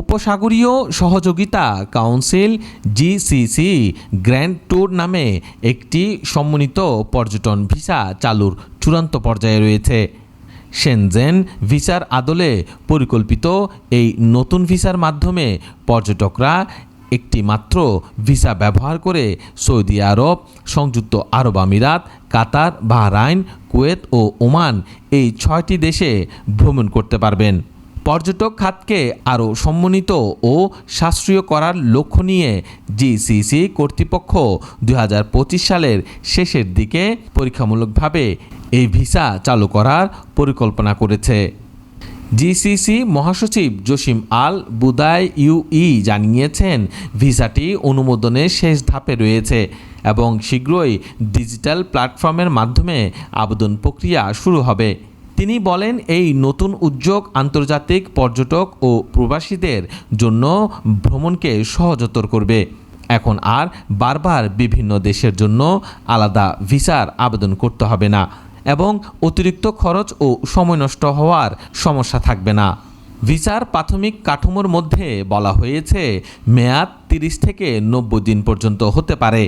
উপসাগরীয় সহযোগিতা council GCC grand tour নামে একটি সমন্বিত পর্যটন ভিসা চালুর চূড়ান্ত পর্যায়ে রয়েছে। সেনজেন ভিসার আদলে পরিকল্পিত এই নতুন ভিসার মাধ্যমে পর্যটকরা একটি মাত্র ভিসা ব্যবহার করে সৌদি আরব, সংযুক্ত আরব আমিরাত, কাতার, বাহরাইন, কুয়েত ও ওমান এই ছয়টি দেশে ভ্রমণ করতে পারবেন। পর্যটক খাতকে আরও সম্মানিত ও সাশ্রয় করার লক্ষ্য নিয়ে জিসিসি কর্তৃপক্ষ দু হাজার পঁচিশ সালের শেষের দিকে পরীক্ষামূলকভাবে এই ভিসা চালু করার পরিকল্পনা করেছে। জিসিসি মহাসচিব জসিম আল বুদাই ইউই জানিয়েছেন, ভিসাটি অনুমোদনের শেষ ধাপে রয়েছে এবং শীঘ্রই ডিজিটাল প্ল্যাটফর্মের মাধ্যমে আবেদন প্রক্রিয়া শুরু হবে। তিনি বলেন, এই নতুন উদ্যোগ আন্তর্জাতিক পর্যটক ও প্রবাসীদের জন্য ভ্রমণকে সহজতর করবে। এখন আর বারবার বিভিন্ন দেশের জন্য আলাদা ভিসার আবেদন করতে হবে না এবং অতিরিক্ত খরচ ও সময় নষ্ট হওয়ার সমস্যা থাকবে না। ভিসার প্রাথমিক কাঠামোর মধ্যে বলা হয়েছে, মেয়াদ তিরিশ থেকে নব্বই দিন পর্যন্ত হতে পারে।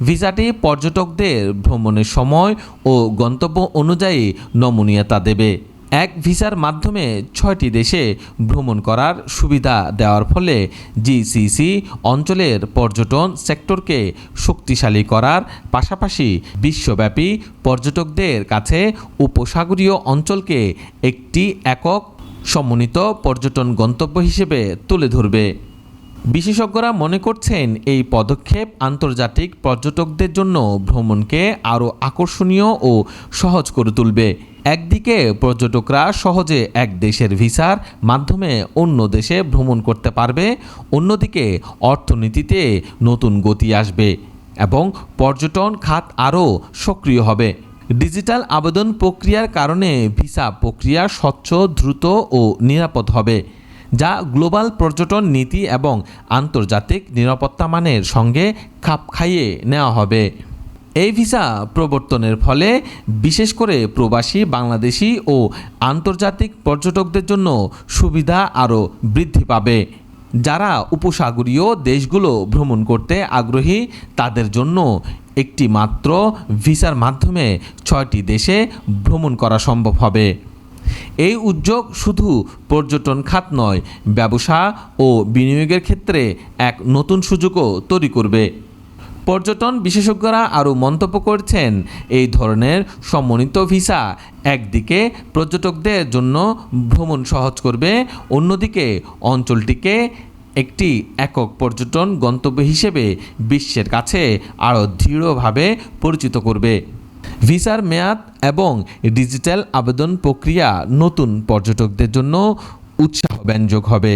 ভিসাটি পর্যটকদের ভ্রমণের সময় ও গন্তব্য অনুযায়ী নমনীয়তা দেবে। এক ভিসার মাধ্যমে ছয়টি দেশে ভ্রমণ করার সুবিধা দেওয়ার ফলে জিসিসি অঞ্চলের পর্যটন সেক্টরকে শক্তিশালী করার পাশাপাশি বিশ্বব্যাপী পর্যটকদের কাছে উপসাগরীয় অঞ্চলকে একটি একক সমন্বিত পর্যটন গন্তব্য হিসেবে তুলে ধরবে। বিশেষজ্ঞরা মনে করছেন এই পদক্ষেপ আন্তর্জাতিক পর্যটকদের জন্য ভ্রমণকে আরও আকর্ষণীয় ও সহজ করে তুলবে। একদিকে পর্যটকরা সহজে এক দেশের ভিসার মাধ্যমে অন্য দেশে ভ্রমণ করতে পারবে, অন্যদিকে অর্থনীতিতে নতুন গতি আসবে এবং পর্যটন খাত আরও সক্রিয় হবে। ডিজিটাল আবেদন প্রক্রিয়ার কারণে ভিসা প্রক্রিয়া স্বচ্ছ, দ্রুত ও নিরাপদ হবে। যা গ্লোবাল পর্যটন নীতি এবং আন্তর্জাতিক নিরাপত্তা মানের সঙ্গে খাপ খাইয়ে নেওয়া হবে। এই ভিসা প্রবর্তনের ফলে বিশেষ করে প্রবাসী, বাংলাদেশি ও আন্তর্জাতিক পর্যটকদের জন্য সুবিধা আরও বৃদ্ধি পাবে। যারা উপসাগরীয় দেশগুলো ভ্রমণ করতে আগ্রহী, তাদের জন্য একটি মাত্র ভিসার মাধ্যমে ছয়টি দেশে ভ্রমণ করা সম্ভব হবে। এই উদ্যোগ শুধু পর্যটন খাত নয়, ব্যবসা ও বিনিয়োগের ক্ষেত্রে এক নতুন সুযোগও তৈরি করবে। পর্যটন বিশেষজ্ঞরা আরও মন্তব্য করছেন, এই ধরনের সমন্বিত ভিসা একদিকে পর্যটকদের জন্য ভ্রমণ সহজ করবে, অন্যদিকে অঞ্চলটিকে একটি একক পর্যটন গন্তব্য হিসেবে বিশ্বের কাছে আরও দৃঢ়ভাবে পরিচিত করবে। ভিসার মেয়াদ এবং ডিজিটাল আবেদন প্রক্রিয়া নতুন পর্যটকদের জন্য উৎসাহব্যঞ্জক হবে।